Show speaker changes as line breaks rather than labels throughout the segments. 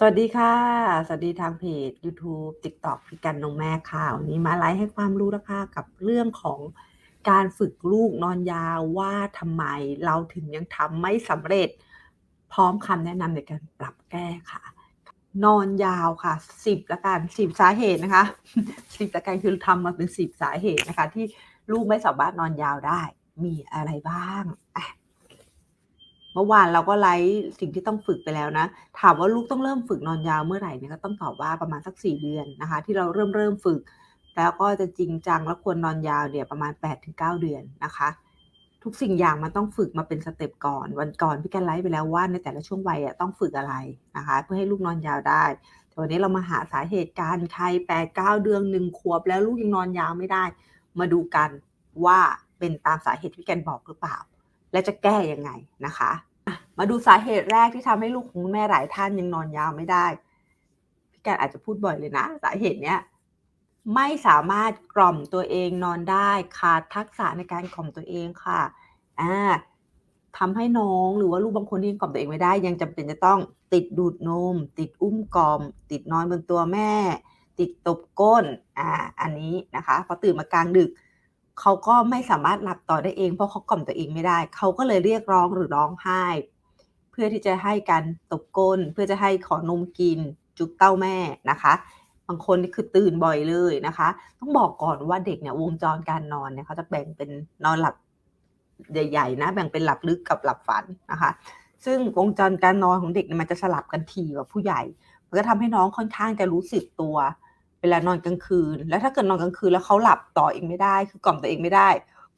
สวัสดีค่ะ สวัสดีทางเพจยูทูบ TikTok พี่กันนมแม่ค่ะวันนี้มาไลฟ์ให้ความรู้นะคะกับเรื่องของการฝึกลูกนอนยาวว่าทำไมเราถึงยังทำไม่สำเร็จ พร้อมคำแนะนำในการปรับแก้ค่ะ นอนยาวค่ะ10ละกัน10สาเหตุนะคะ10ละกันคือทำมาเป็น10สาเหตุนะคะ ที่ลูกไม่สามารถนอนยาวได้มีอะไรบ้างอะ มื่อวานเราก็ไลฟ์สิ่งที่ต้องฝึกไปแล้วนะ ถามว่าลูกต้องเริ่มฝึกนอนยาวเมื่อไหร่เนี่ยก็ต้องตอบว่าประมาณสัก 4 เดือนนะคะ ที่เราเริ่มเริ่มฝึก แล้วก็จะจริงจังแล้วควรนอนยาวเนี่ยประมาณ 8-9 เดือนนะคะ ทุกสิ่งอย่างมันต้องฝึกมาเป็นสเต็ปก่อน วันก่อนพี่กันไลฟ์ไปแล้วว่าในแต่ละช่วงวัยอะต้องฝึกอะไรนะคะ เพื่อให้ลูกนอนยาวได้แต่วันนี้เรามาหาสาเหตุการใครแปดเก้าเดือนหนึ่งขวบแล้วลูกยังนอนยาวไม่ได้ มาดูกันว่าเป็นตามสาเหตุที่พี่กันบอกหรือเปล่า และจะแก้ยังไงนะคะ มาดูสาเหตุแรกที่ทำให้ลูกของคุณแม่หลายท่านยังนอนยาวไม่ได้ พี่กันอาจจะพูดบ่อยเลยนะ สาเหตุเนี้ยไม่สามารถกล่อมตัวเองนอนได้ขาดทักษะในการกล่อมตัวเองค่ะอ่าทำให้น้องหรือว่าลูกบางคนที่ยังกล่อมตัวเองไม่ได้ ยังจำเป็นจะต้องติดดูดนม ติดอุ้มกล่อม ติดนอนบนตัวแม่ ติดตบก้นอ่าอันนี้นะคะพอตื่นมากลางดึก เขาก็ไม่สามารถหลับต่อได้เอง เพราะเขากล่อมตัวเองไม่ได้ เขาก็เลยเรียกร้องหรือร้องไห้ เพื่อที่จะให้การตบก้น เพื่อจะให้ขอนมกิน จุกเต้าแม่นะคะบางคนนี่คือตื่นบ่อยเลยนะคะ ต้องบอกก่อนว่าเด็กเนี่ยวงจรการนอนเนี่ยเขาจะแบ่งเป็นนอนหลับใหญ่ๆนะ แบ่งเป็นหลับลึกกับหลับฝันนะคะ ซึ่งวงจรการนอนของเด็กเนี่ยมันจะสลับกันทีกว่าผู้ใหญ่ มันก็ทำให้น้องค่อนข้างจะรู้สึกตัว เวลานอนกลางคืน แล้วถ้าเกิดนอนกลางคืนแล้วเขาหลับต่อเองไม่ได้ คือกล่อมตัวเองไม่ได้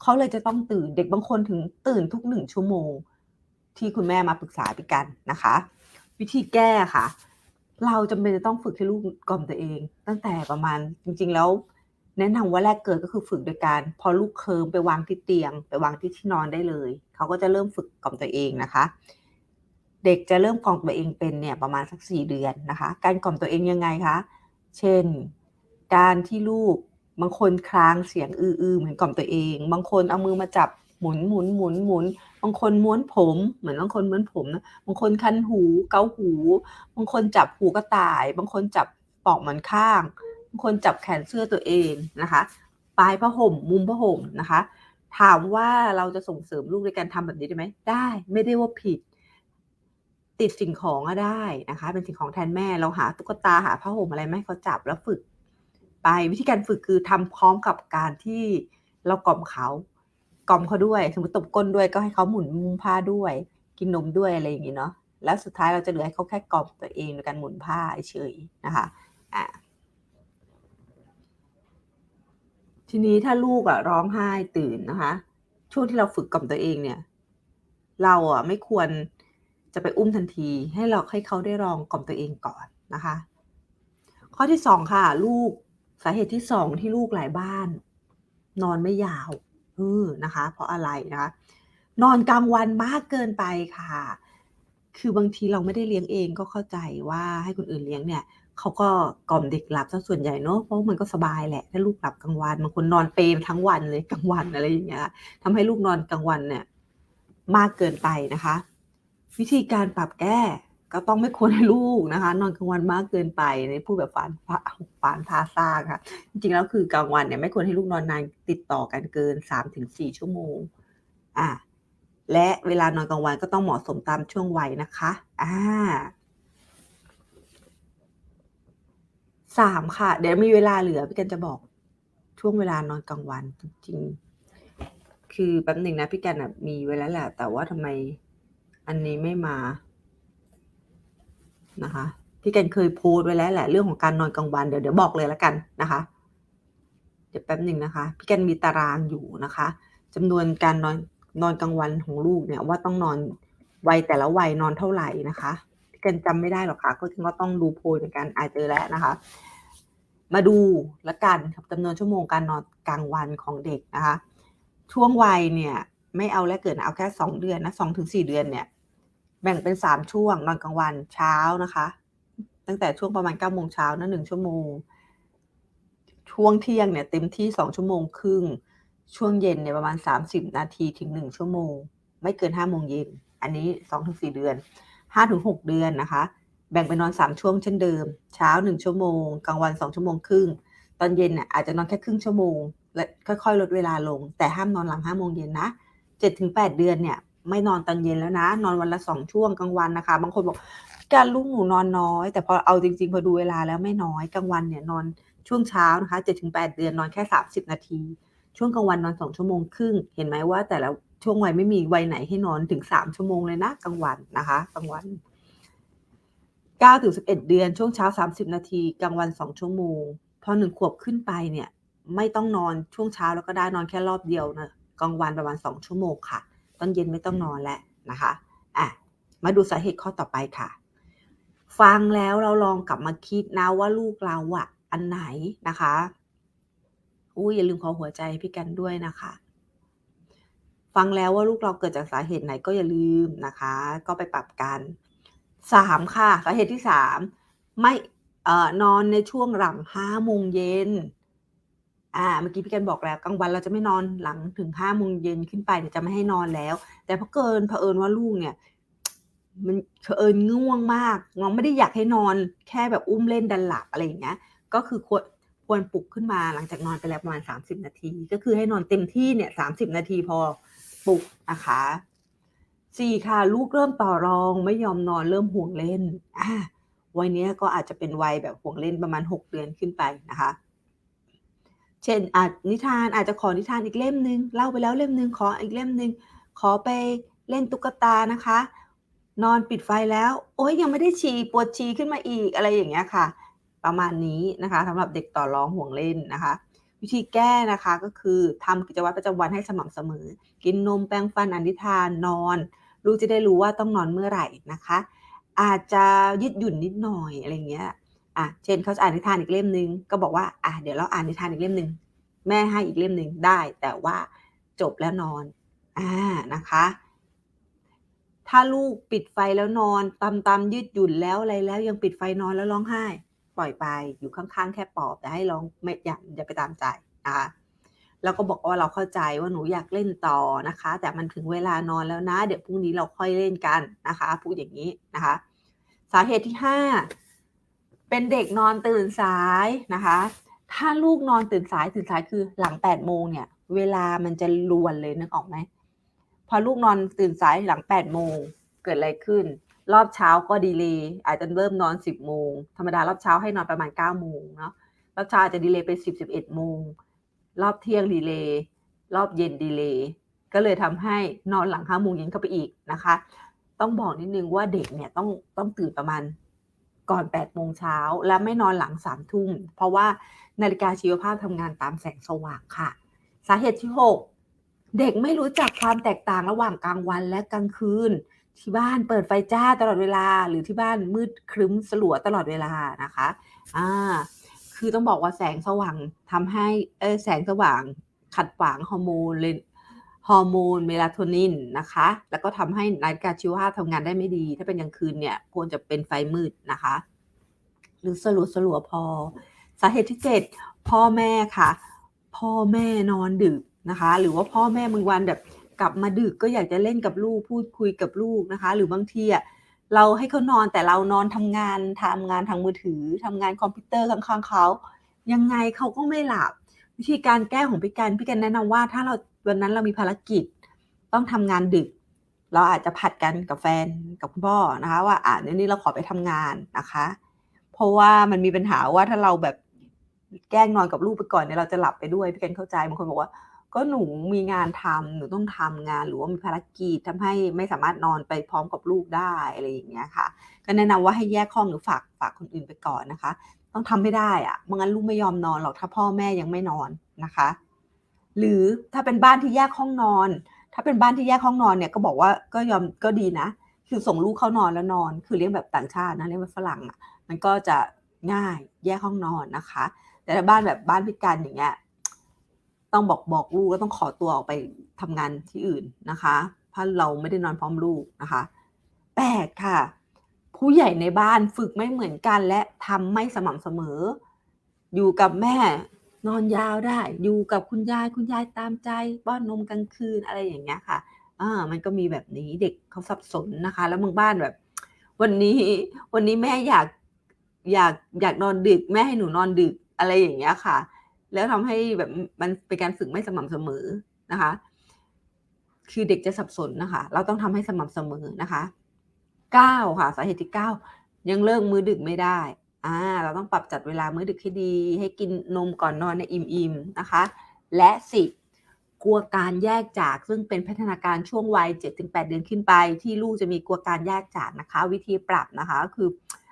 เขาเลยจะต้องตื่นเด็กบางคนถึงตื่นทุกหนึ่งชั่วโมง ที่คุณแม่มาปรึกษาพี่กันนะคะ วิธีแก้ค่ะ เราจำเป็นจะต้องฝึกให้ลูกกล่อมตัวเอง ตั้งแต่ประมาณจริง ๆ แล้ว แนะนำว่าแรกเกิดก็คือฝึกโดยการ พอลูกเคิมไปวางที่เตียง ไปวางที่ที่นอนได้เลย เขาก็จะเริ่มฝึกกล่อมตัวเองนะคะเด็กจะเริ่มกล่อมตัวเองเป็นเนี่ยประมาณสักสี่เดือนนะคะ การกล่อมตัวเองยังไงคะ เช่น การที่ลูกบางคนคลางเสียงอื้อๆเหมือนกล่อมตัวเอง บางคนเอามือมาจับหมุนหมุนหมุนหมุนบางคนม้วนผม เหมือนบางคนม้วนผมนะบางคนคันหู เกาหู บางคนจับหูกระต่าย บางคนจับปอกหมอนข้าง บางคนจับแขนเสื้อตัวเองนะคะปลายผ้าห่มมุมผ้าห่มนะคะ ถามว่าเราจะส่งเสริมลูกในการทำแบบนี้ได้ไหมได้ ไม่ได้ว่าผิด ติดสิ่งของก็ได้นะคะ เป็นสิ่งของแทนแม่เราหาตุ๊กตาหาผ้าห่มอะไรไหมเขาจับแล้วฝึก ไปวิธีการฝึกคือทำพร้อมกับการที่เรากล่อมเขากล่อมเขาด้วย สมมติตบก้นด้วยก็ให้เขาหมุนมุมผ้าด้วย กินนมด้วยอะไรอย่างนี้เนาะแล้วสุดท้ายเราจะเหลือให้เขาแค่กล่อมตัวเองโดยการหมุนผ้าเฉยๆนะคะอ่าทีนี้ถ้าลูกอะร้องไห้ตื่นนะคะ ช่วงที่เราฝึกกล่อมตัวเองเนี่ย เราอะไม่ควรจะไปอุ้มทันที ให้เราให้เขาได้ลองกล่อมตัวเองก่อนนะคะ ข้อที่สองค่ะ ลูก สาเหตุที่สองที่ลูกหลายบ้าน นอนไม่ยาวเออนะคะ เพราะอะไรนะคะ นอนกลางวันมากเกินไปค่ะ คือบางทีเราไม่ได้เลี้ยงเองก็เข้าใจว่าให้คนอื่นเลี้ยงเนี่ยเขาก็กล่อมเด็กหลับซะส่วนใหญ่เนาะเพราะมันก็สบายแหละถ้าลูกหลับกลางวันบางคนนอนเปรทั้งวันเลยกลางวันอะไรอย่างเงี้ยทำให้ลูกนอนกลางวันเนี่ย มากเกินไปนะคะ วิธีการปรับแก้ ก็ต้องไม่ควรให้ลูกนะคะ นอนกลางวันมากเกินไปในพูดแบบฟานฟานพาซาค่ะ จริงๆแล้วคือกลางวันเนี่ยไม่ควรให้ลูกนอนนานติดต่อกันเกินสามถึงสี่ชั่วโมง อ่าและเวลานอนกลางวันก็ต้องเหมาะสมตามช่วงวัยนะคะอ่าสามค่ะ เดี๋ยวมีเวลาเหลือพี่กันจะบอกช่วงเวลานอนกลางวันจริงๆ คือแป๊บหนึ่งนะพี่กันอะมีไว้แล้วแหละแต่ว่าทำไมอันนี้ไม่มา นะคะพี่กันเคยโพสไว้แล้วแหละเรื่องของการนอนกลางวันเดี๋ยวเดี๋ยวบอกเลยแล้วกันนะคะ เดี๋ยวแป๊บหนึ่งนะคะพี่กันมีตารางอยู่นะคะจำนวนการนอนนอนกลางวันของลูกเนี่ยว่าต้องนอนวัยแต่ละวัยนอนเท่าไหร่นะคะพี่กันจำไม่ได้หรอกค่ะก็คือว่าต้องดูโพยเหมือนกันอาจเจอแล้วนะคะ มาดูละกันครับจำนวนชั่วโมงการนอนกลางวันของเด็กนะคะ ช่วงวัยเนี่ย ไม่เอาแรกเกิดนเอาแค่สองเดือนนะสองถึงสี่เดือนเนี่ย แบ่งเป็นสามช่วงนอนกลางวันเช้านะคะ ตั้งแต่ช่วงประมาณเก้าโมงเช้านะหนึ่งชั่วโมง ช่วงเที่ยงเนี่ยเต็มที่สองชั่วโมงครึ่ง ช่วงเย็นเนี่ยประมาณสามสิบนาทีถึงหนึ่งชั่วโมง ไม่เกินห้าโมงเย็น อันนี้สองถึงสี่เดือนห้าถึงหกเดือนนะคะ แบ่งเป็นนอน3ช่วงเช่นเดิม เช้า1ชั่วโมงกลางวัน2ชั่วโมงครึ่ง ตอนเย็นน่ะอาจจะนอนแค่ครึ่งชั่วโมง และค่อยๆ ลดเวลาลง แต่ห้ามนอนหลัง5โมงเย็นนะ7-8เดือนเนี่ย ไม่นอนตอนเย็นแล้วนะ นอนวันละ2ช่วงกลางวันนะคะ บางคนบอก"การลูกหนูนอนน้อย"แต่พอเอาจริง ๆ พอดูเวลาแล้วไม่น้อยกลางวันเนี่ยนอนช่วงเช้านะคะ7-8เดือนนอนแค่30นาที ช่วงกลางวันนอน2ชั่วโมงครึ่ง เห็นไหมว่า แต่ละช่วงวัยไม่มีวัยไหนให้นอนถึง3ชั่วโมงเลยนะกลางวันนะคะกลางวัน9-11เอ็ดเดือนช่วงเช้า30นาทีกลางวัน2ชั่วโมง พอ1ขวบขึ้นไปเนี่ย ไม่ต้องนอนช่วงเช้าแล้วก็ได้นอนแค่รอบเดียวนะกลางวันประมาณ2ชั่วโมงค่ะ ตอนเย็นไม่ต้องนอนแล้วนะคะอะมาดูสาเหตุข้อต่อไปค่ะ ฟังแล้วเราลองกลับมาคิดนะว่าลูกเราอะอันไหนนะคะอุ๊ยอย่าลืมขอหัวใจใพี่กันด้วยนะคะ ฟังแล้วว่าลูกเราเกิดจากสาเหตุไหนก็อย่าลืมนะคะ ก็ไปปรับกัน3ค่ะ สาเหตุที่3ไม่เอ่อนอนในช่วงหลัง5โมงเย็น อ่าเมื่อกี้พี่กันบอกแล้วกลางวันเราจะไม่นอนหลังถึง5โมงเย็นขึ้นไปเนี่ยจะไม่ให้นอนแล้ว แต่เผกิญเผอิญว่าลูกเนี่ย มันเผอิญง่วงมากเราไม่ได้อยากให้นอนแค่แบบอุ้มเล่นดันหลับอะไรอย่างเงี้ย ก็คือควรควรปลุกขึ้นมาหลังจากนอนไปแล้วประมาณ30นาที ก็คือให้นอนเต็มที่เนี่ย30นาทีพอปลุกนะคะ4ค่ะ ลูกเริ่มต่อรองไม่ยอมนอนเริ่มห่วงเล่นอาวัยนี้ก็อาจจะเป็นวัยแบบห่วงเล่นประมาณ6เดือนขึ้นไปนะคะ เช่นอาจนิทานอาจจะขอนิทานอีกเล่มหนึ่งเล่าไปแล้วเล่มหนึ่งขออีกเล่มหนึ่งขอไปเล่นตุ๊กตานะคะ นอนปิดไฟแล้ว โอ๊ยยังไม่ได้ฉี่ปวดฉี่ขึ้นมาอีกอะไรอย่างเงี้ยค่ะ ประมาณนี้นะคะสำหรับเด็กต่อร้องห่วงเล่นนะคะ วิธีแก้นะคะก็คือทำกิจวัตรประจำวันให้สม่ำเสมอ กินนมแปรงฟันอ่านนิทานนอน ลูกจะได้รู้ว่าต้องนอนเมื่อไหร่นะคะ อาจจะยืดหยุ่นนิดหน่อยอะไรอย่างเงี้ย อะเช่นเขาจะอ่านนิทานอีกเล่มหนึ่งก็บอกว่าอะเดี๋ยวเราอ่านนิทานอีกเล่มหนึ่งแม่ให้อีกเล่มหนึ่งได้ แต่ว่าจบแล้วนอนอ่านะคะ ถ้าลูกปิดไฟแล้วนอนตำๆยืดหยุ่นแล้วอะไรแล้วยังปิดไฟนอนแล้วร้องไห้ ปล่อยไปอยู่ข้างๆ แค่ปลอบแต่ให้ร้องไม่อย่าอย่าไปตามใจนะคะแล้วก็บอกว่าเราเข้าใจว่าหนูอยากเล่นต่อนะคะ แต่มันถึงเวลานอนแล้วนะ เดี๋ยวพรุ่งนี้เราค่อยเล่นกันนะคะพูดอย่างงี้นะคะ สาเหตุที่ 5 เป็นเด็กนอนตื่นสายนะคะ ถ้าลูกนอนตื่นสายตื่นสายคือหลัง8โมงเนี่ย เวลามันจะรวนเลยนึกออกไหม?พอลูกนอนตื่นสายหลัง8โมงเกิดอะไรขึ้น รอบเช้าก็ดีเลย์อาจจะเริ่มนอน10โมงธรรมดารอบเช้าให้นอนประมาณ9โมงเนาะรอบเช้าอาจจะดีเลย์ไป10-11โมงรอบเที่ยงดีเลย์รอบเย็นดีเลย์ก็เลยทำให้นอนหลัง5โมงเย็นเข้าไปอีกนะคะ ต้องบอกนิดนึงว่าเด็กเนี่ยต้องต้องตื่นประมาณ ก่อน8โมงเช้าและไม่นอนหลัง3ทุ่มเพราะว่านาฬิกาชีวภาพทำงานตามแสงสว่างค่ะ สาเหตุที่ 6 เด็กไม่รู้จักความแตกต่างระหว่างกลางวันและกลางคืน ที่บ้านเปิดไฟจ้าตลอดเวลา หรือที่บ้านมืดครึ้มสลัวตลอดเวลานะคะอ่าคือต้องบอกว่าแสงสว่างทำให้เอ๊ยแสงสว่างขัดขวางฮอร์โมนเล ฮอร์โมน Melatonin นะคะ แล้วก็ทำให้นาฬิกาชีวภาพทำงานได้ไม่ดี ถ้าเป็นกลางคืนเนี่ยควรจะเป็นไฟมืดนะคะ หรือสลัวๆพอ สาเหตุที่ 7 พ่อแม่ค่ะ พ่อแม่นอนดึกนะคะ หรือว่าพ่อแม่บางวันแบบกลับมาดึกก็อยากจะเล่นกับลูกพูดคุยกับลูกนะคะ หรือบางทีอะเราให้เขานอนแต่เรานอนทำงานทำงานทางมือถือทำงานคอมพิวเตอร์ข้างๆเขายังไงเขาก็ไม่หลับวิธีการแก้ของพี่กันพี่กันแนะนำว่าถ้าเรา วันนั้นเรามีภารกิจต้องทำงานดึก เราอาจจะผัดกันกับแฟนกับคุณพ่อนะคะ ว่าอ่าเดี๋ยวนี้เราขอไปทำงานนะคะ เพราะว่ามันมีปัญหาว่าถ้าเราแบบแกล้งนอนกับลูกไปก่อนเนี่ยเราจะหลับไปด้วยพี่กันเข้าใจบางคนบอกว่า ก็หนูมีงานทำหนูต้องทำงานหรือว่ามีภารกิจทำให้ไม่สามารถนอนไปพร้อมกับลูกได้อะไรอย่างเงี้ยค่ะ ก็แนะนำว่าให้แยกห้องหรือฝากฝากคนอื่นไปก่อนนะคะ ต้องทำให้ได้อะไม่งั้นลูกไม่ยอมนอนหรอกถ้าพ่อแม่ยังไม่นอนนะคะ หรือถ้าเป็นบ้านที่แยกห้องนอน ถ้าเป็นบ้านที่แยกห้องนอนเนี่ยก็บอกว่าก็ยอมก็ดีนะ คือส่งลูกเข้านอนแล้วนอน คือเลี้ยงแบบต่างชาตินะเลี้ยงแบบฝรั่งอะมันก็จะง่ายแยกห้องนอนนะคะ แต่ถ้าบ้านแบบบ้านพี่กันอย่างเงี้ยต้องบอกบอกลูกแล้วต้องขอตัวออกไปทำงานที่อื่นนะคะถ้าเราไม่ได้นอนพร้อมลูกนะคะ8ค่ะ ผู้ใหญ่ในบ้านฝึกไม่เหมือนกันและทำไม่สม่ำเสมอ อยู่กับแม่ นอนยาวได้ อยู่กับคุณยายคุณยายตามใจ ป้อนนมกลางคืนอะไรอย่างเงี้ยค่ะอ่ามันก็มีแบบนี้เด็กเขาสับสนนะคะ แล้วบางบ้านแบบ วันนี้วันนี้แม่อยากอยากอยากนอนดึกแม่ให้หนูนอนดึกอะไรอย่างเงี้ยค่ะ แล้วทำให้แบบมันเป็นการฝึกไม่สม่ำเสมอนะคะ คือเด็กจะสับสนนะคะ เราต้องทำให้สม่ำเสมอนะคะ 9 ค่ะ สาเหตุที่ 9 ยังเลิกมื้อดึกไม่ได้ อาเราต้องปรับจัดเวลามื้อดึกให้ดี ให้กินนมก่อนนอนเนี่ยอิ่มๆนะคะ และ10กลัวการแยกจากซึ่งเป็นพัฒนาการช่วงวัย 7-8 เดือนขึ้นไป ที่ลูกจะมีกลัวการแยกจากนะคะ วิธีปรับนะคะก็คือ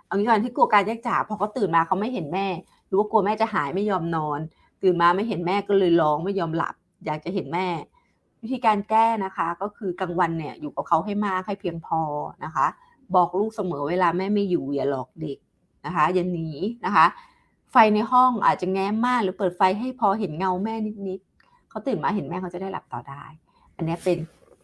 เอางี้ก่อนที่กลัวการแยกจากพอเขาตื่นมาเขาไม่เห็นแม่หรือว่ากลัวแม่จะหายไม่ยอมนอน ตื่นมาไม่เห็นแม่ก็เลยร้องไม่ยอมหลับ อยากจะเห็นแม่ วิธีการแก้นะคะ ก็คือกลางวันเนี่ยอยู่กับเขาให้มากให้เพียงพอนะคะ บอกลูกเสมอเวลาแม่ไม่อยู่อย่าหลอกเด็ก นะคะอย่าหนีนะคะ ไฟในห้องอาจจะแง้มมากหรือเปิดไฟให้พอเห็นเงาแม่นิดๆเขาตื่นมาเห็นแม่เขาจะได้หลับต่อได้ อันนี้เป็น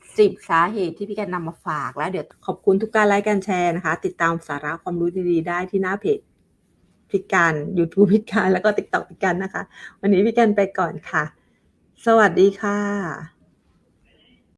10สาเหตุที่พี่กันนำมาฝากแล้ว เดี๋ยวขอบคุณทุกการไลก์การแชร์นะคะ ติดตามสาระความรู้ดีๆ ได้ที่หน้าเพจพี่กันยูทูบพี่กันแล้วก็ TikTok พี่กันนะคะ วันนี้พี่กันไปก่อนค่ะ สวัสดีค่ะ